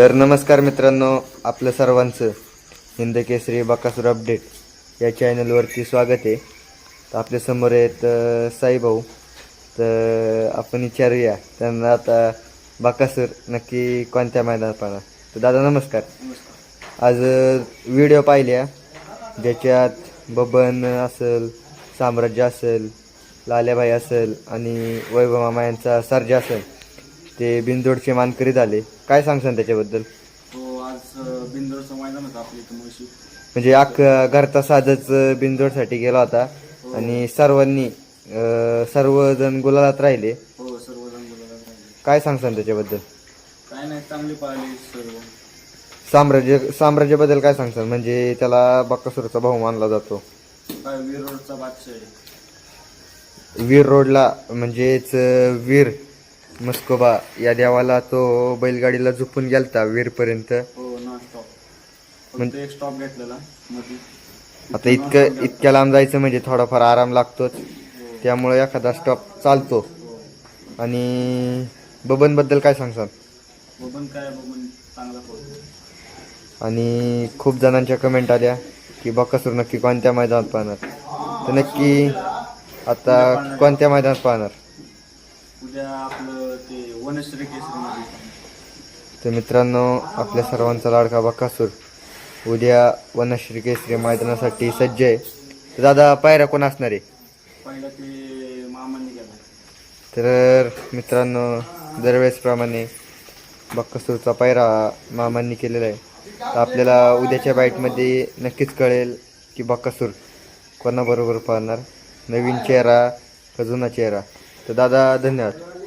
तर नमस्कार मित्रांनो आपलं सर्वांचं हिंद केसरी बकासूर अपडेट या चॅनलवरती स्वागत आहे. तर आपल्यासमोर आहेत साईभाऊ. तर आपण विचारूया त्यांना आता बकासूर नक्की कोणत्या मैदानात पाहणार? तर दादा नमस्कार. आज व्हिडिओ पाहिल्या ज्याच्यात बबन असेल साम्राज्य असेल लाल्याबाई असेल आणि वैभव मामा यांचा सर्जा असेल. ते बिनजोडचे मानकरी झाले. काय सांगसान त्याच्याबद्दल? हो आज अ, बिंदोडचं मैदान होतं आपल्या इथं मुळशी म्हणजे अख्ख घरचा साधच बिनजोडसाठी गेला होता. आणि सर्वांनी अं, सर्वजण गुलालात राहिले. हो सर्वजण बोलायला राहिले. काय सांगसान त्याच्याबद्दल? काय नाही चांगली पाहिली सर्व. साम्राज्य साम्राज्याबद्दल काय सांगसान म्हणजे त्याला बक्कासूरचा भाऊ मानला जातो. काय वीर रोडचा बादशाह आहे. वीर रोडला म्हणजेच अं, वीर. मस्कोबा या देवाला तो बैलगाडीला झुपून गेलता वीरपर्यंत हो नॉन स्टॉप फक्त एक स्टॉप घेतलेला मध्ये आता इतकं इतक्या लांब जायचं म्हणजे थोडाफार आराम लागतोच. त्यामुळे एखादा स्टॉप चालतो. आणि बबनबद्दल काय बबन काय बबन चांगला आणि खूप जणांच्या कमेंट आल्या की बक्कासूर नक्की कोणत्या मैदानात पाहणार? तर नक्की आता कोणत्या मैदानात पाहणार? उद्या आपलं ते वनश्री केसरीमध्ये तर मित्रांनो आपल्या सर्वांचा लाडका बक्कासूर उद्या वनश्री केसरी मैदानासाठी सज्ज आहे. तर दादा पायऱ्या कोण असणार आहे? पहिला ते मामांनी गेला तर मित्रांनो दरवेळेसप्रमाणे बक्कासूरचा पायरा मामांनी केलेला आहे. तर आपल्याला उद्याच्या बाईटमध्ये नक्कीच कळेल की बक्कासूर कोणाबरोबर पाहणार? नवीन चेहरा का जुना चेहरा? तर दादा धन्यवाद.